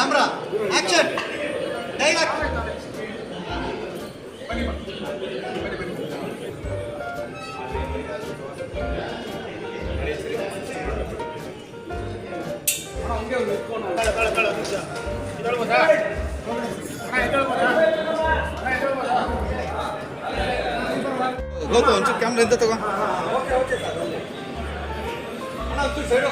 Camera action dialogue Gopu ಒಂಚೂರು camera ಎಂತ ತಗೋ. ಕ್ಯಾಮ್ರಾ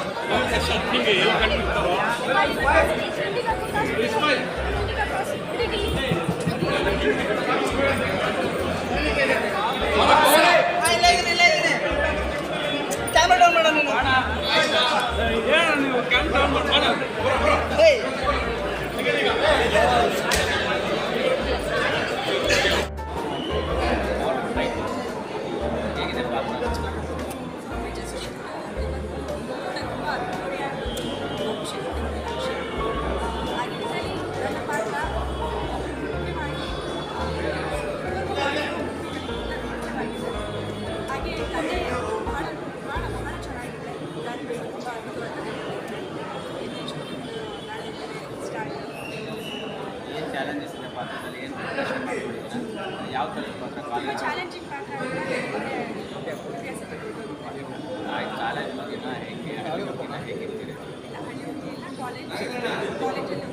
ಚಾಲೆಂಜಸ್ ಇದೆ ಪಾತ್ರದಲ್ಲಿ ಏನು ಪ್ರಿಪ್ರೇಷನ್ ಮಾಡ್ಕೊಂಡಿದ್ದೀರಾ ಯಾವ ಥರದ ಪಾತ್ರ ತುಂಬ ಕಾಲೇಜ್ ಚಾಲೆಂಜಿಂಗ್ ಪಾತ್ರ ಅಭ್ಯಾಸ ತೆಗೆದುಕೊಂಡು ಕಾಲೇಜ್ ಬಗ್ಗೆನ ಹೇಗೆ ಹಳ್ಳಿ ಬಗ್ಗೆನ ಹೇಗಿರ್ತೀರಿ ಇಲ್ಲ ಹಳ್ಳಿಯಲ್ಲಿ ಎಲ್ಲ ಕಾಲೇಜ್ ಕಾಲೇಜಲ್ಲಿ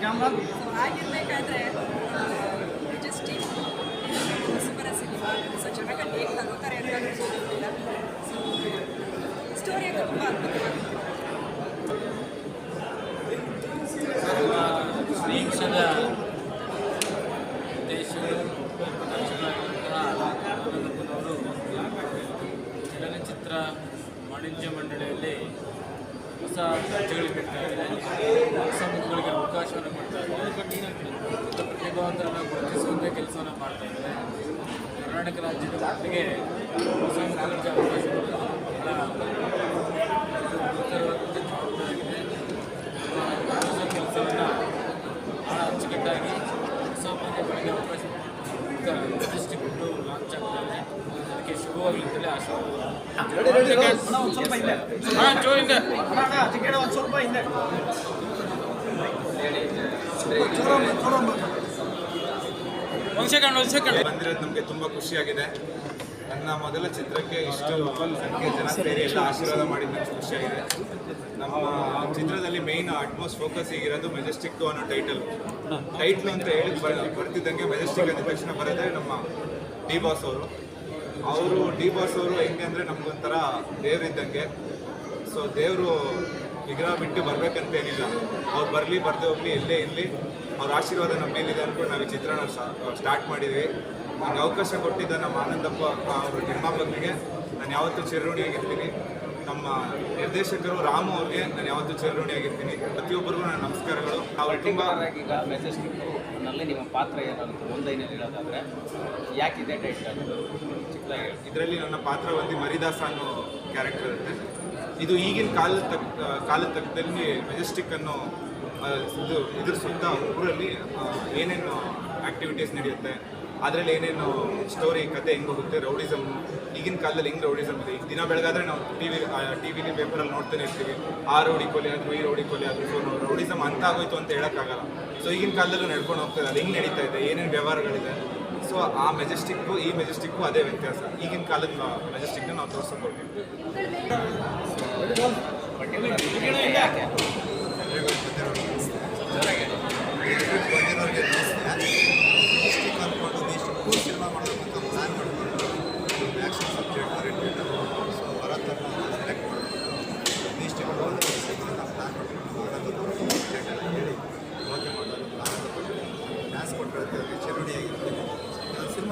ಮನಸ್ಸಲ್ಲಿರ್ತಾರೆ ಸೊ ಹಾಗಿರ್ಬೇಕಾದ್ರೆ ಮೆಜೆಸ್ಟಿಕ್ ಸೂಪರ್ ಸಿನಿಮಾ ಸೊ ಜನಗಳು ಹೇಗೆ ತಗೋತಾರೆ ಅಂತ ಗೊತ್ತಿಲ್ಲ ಸೊ ಸ್ಟೋರಿ ಅಂತೂ ತುಂಬ ಅದ್ಭುತವಾಗಿದೆ ಹೊಸ ದರ್ಜೆಗಳಿಗೆ ಬಿಡ್ತಾ ಇದ್ದಾರೆ ಅವಕಾಶವನ್ನು ಕೊಡ್ತಾ ಇದ್ದಾರೆ. ಪ್ರತಿಭಾವಂತರನ್ನು ಗುರುತಿಸುವಂಥ ಕೆಲಸವನ್ನು ಮಾಡ್ತಾ ಇದ್ದಾರೆ. ಕರ್ನಾಟಕ ರಾಜ್ಯದ ಮಟ್ಟಿಗೆ ಹೊಸ ಅವಕಾಶ ಕೊಡೋದು ಎಲ್ಲ ಗುರುತಿರುವಂಥ ಜವಾಬ್ದಾರಿಯಾಗಿದೆ ಹೊಸ ಕೆಲಸವನ್ನು ಭಾಳ ಅಚ್ಚುಕಟ್ಟಾಗಿ ಹೊಸ ಮಾಧ್ಯಮಗಳಿಗೆ ಅವಕಾಶ ಡಿಸ್ಟ್ರಿಕ್ಟ್ ಲಾಂಚ್ ಆಗ್ತಾ ಇದೆ ಅದಕ್ಕೆ ಶುಭವಾಗಲಿ ಅಂತಲೇ ಆಶೀರ್ವಾದ ಹಾಂ ಜೋರಿಂದ ಒಂದು ಸೆಕೆಂಡ್ ಒಂದು ಸೆಕೆಂಡ್ ಬಂದಿರೋದು ನಮಗೆ ತುಂಬ ಖುಷಿಯಾಗಿದೆ. ನನ್ನ ಮೊದಲ ಚಿತ್ರಕ್ಕೆ ಇಷ್ಟು ಸಂಖ್ಯೆ ಜನ ಸೇರಿ ಎಲ್ಲ ಆಶೀರ್ವಾದ ಮಾಡಿದ ನನಗೆ ಖುಷಿಯಾಗಿದೆ. ನಮ್ಮ ಚಿತ್ರದಲ್ಲಿ ಮೇಯ್ನ್ ಅಟ್ಮೋಸ್ಟ್ ಫೋಕಸ್ ಈಗಿರೋದು ಮೆಜೆಸ್ಟಿಕ್ ಅನ್ನೋ ಟೈಟಲ್ ಟೈಟ್ಲು ಅಂತ ಹೇಳಿ ಬರ್- ಬರ್ತಿದ್ದಂಗೆ ಮೆಜೆಸ್ಟಿಕ್ ಅಂದ ತಕ್ಷಣ ಬರೋದೇ ನಮ್ಮ ಡಿ ಬಾಸ್ ಅವರು. ಅವರು ಡಿ ಬಾಸ್ ಅವರು ಹೆಂಗೆ ಅಂದರೆ ನಮಗೊಂಥರ ದೇವರಿದ್ದಂಗೆ ಸೊ ದೇವರು ವಿಗ್ರಹ ಬಿಟ್ಟು ಬರಬೇಕಂತ ಏನಿಲ್ಲ. ಅವ್ರು ಬರಲಿ, ಬರ್ದೇ ಹೋಗಲಿ ಎಲ್ಲೇ ಇರಲಿ. ಅವ್ರ ಆಶೀರ್ವಾದ ನಮ್ಮ ಮೇಲಿದೆ ಅಂದ್ಕೊಂಡು ನಾವು ಈ ಚಿತ್ರಣ ಸ್ಟಾರ್ಟ್ ಮಾಡಿದ್ವಿ. ನನಗೆ ಅವಕಾಶ ಕೊಟ್ಟಿದ್ದ ನಮ್ಮ ಆನಂದಪ್ಪ ಅವರು ನಿರ್ಮಾಪಕರಿಗೆ ನಾನು ಯಾವತ್ತೂ ಚಿರಋಣಿಯಾಗಿರ್ತೀನಿ. ನಮ್ಮ ನಿರ್ದೇಶಕರು ರಾಮು ಅವ್ರಿಗೆ ನಾನು ಯಾವತ್ತೂ ಚಿರಋಣಿಯಾಗಿರ್ತೀನಿ. ಪ್ರತಿಯೊಬ್ಬರಿಗೂ ನನ್ನ ನಮಸ್ಕಾರಗಳು. ಅವ್ರು ತುಂಬ ಪರ್ಟಿಕ್ಯುಲರ್ ಈಗ ಮೆಜೆಸ್ಟಿಕ್ನಲ್ಲಿ ನಿಮ್ಮ ಪಾತ್ರ ಏನಾಗುತ್ತೆ? ಒಂದೈನಲ್ಲಿ ಹೇಳೋದಾದರೆ, ಯಾಕಿದೆ ಟೈಟಲ್ ಹೇಳಿ. ಇದರಲ್ಲಿ ನನ್ನ ಪಾತ್ರ ಬಂದು ಮರಿದಾಸ ಅನ್ನೋ ಕ್ಯಾರೆಕ್ಟರ್ ಇರುತ್ತೆ. ಇದು ಈಗಿನ ಕಾಲದ ತಕ್ಕ ಕಾಲದ ತಕ್ಕದಲ್ಲಿ ಮೆಜೆಸ್ಟಿಕ್ ಅನ್ನೋ ಇದು ಇದ್ರ ಸುತ್ತ ಊರಲ್ಲಿ ಏನೇನು ಆ್ಯಕ್ಟಿವಿಟೀಸ್ ನಡೆಯುತ್ತೆ, ಅದರಲ್ಲಿ ಏನೇನು ಸ್ಟೋರಿ ಕತೆ ಹೆಂಗೆ ಹೋಗುತ್ತೆ ರೌಡಿಸಮ್ ಈಗಿನ ಕಾಲದಲ್ಲಿ ಹೆಂಗೆ ರೌಡಿಸಮ್ ಇದೆ? ದಿನ ಬೆಳಗಾದ್ರೆ ನಾವು ಟಿ ವಿ ಟಿ ವಿಲಿ ಪೇಪರಲ್ಲಿ ನೋಡ್ತಾನೆ ಇರ್ತೀವಿ. ಆ ರೌಡಿ ಕೊಲೆ ಆದರೂ ಈ ರೌಡಿ ಕೊಲೆ ಆದರೂ ಸೊ ರೌಡಿಸಮ್ ಅಂತ ಆಗೋಯ್ತು ಅಂತ ಹೇಳೋಕ್ಕಾಗಲ್ಲ. ಸೊ ಈಗಿನ ಕಾಲದಲ್ಲೂ ನಡ್ಕೊಂಡು ಹೋಗ್ತಾ ಅದು ಹೆಂಗೆ ನಡೀತಾ ಇದೆ, ಏನೇನು ವ್ಯವಹಾರಗಳಿದೆ. ಸೊ ಆ ಮೆಜೆಸ್ಟಿಕ್ಕು, ಈ ಮೆಜೆಸ್ಟಿಕ್ಕು ಅದೇ ವ್ಯತ್ಯಾಸ. ಈಗಿನ ಕಾಲದ ಮೆಜೆಸ್ಟಿಕ್ನ ನಾವು ತೋರಿಸ್ಕೊಡ್ತೀವಿ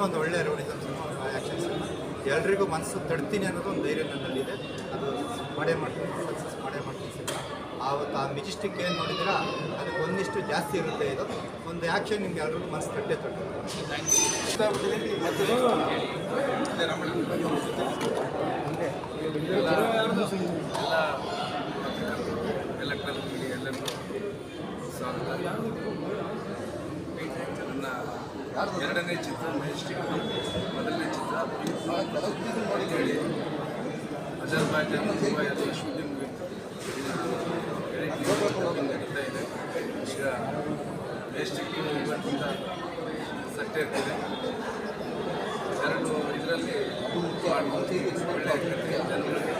ಒಂದು ಒಳ್ಳೆಯ ಸಿನಿಮಾ ಆ್ಯಕ್ಷನ್ ಎಲ್ರಿಗೂ ಮನಸ್ಸು ತಡ್ತೀನಿ ಅನ್ನೋದು ಒಂದು ಧೈರ್ಯ ನನ್ನಲ್ಲಿದೆ ಅದು ಮಾಡೇ ಮಾಡ್ತೀನಿ ಸಕ್ಸಸ್ ಮಾಡೇ ಮಾಡ್ತೀನಿ ಸಿನಿಮಾ ಆವತ್ತು ಆ ಮೆಜೆಸ್ಟಿಕ್ ಏನು ನೋಡಿದಿರಾ ಅದಕ್ಕೆ ಒಂದಿಷ್ಟು ಜಾಸ್ತಿ ಇರುತ್ತೆ ಇದು. ಒಂದು ಆ್ಯಕ್ಷನ್ ನಿಮ್ಗೆ ಎಲ್ರಿಗೂ ಮನಸ್ಸು ತಟ್ಟೆ ತಟ್ಟೆ ಎರಡನೇ ಚಿತ್ರ ಮೆಜೆಸ್ಟಿಕ್ ಮೊದಲನೇ ಚಿತ್ರ. ಅಂತೇಳಿ ಅಜರ್ಬೈಜಾನ್ ತುಂಬ ಎಲ್ಲ ಶೂಟಿಂಗ್ ನಡೀತಾ ಇದೆ ಈಗ ಮೆಜೆಸ್ಟಿಕ್ ಇವತ್ತಿಂದ ಸಟ್ಟೆ ಇರ್ತಿದೆ. ಎರಡು ಇದರಲ್ಲಿ ಒಳ್ಳೆಯ ಜನಗಳಿಗೆ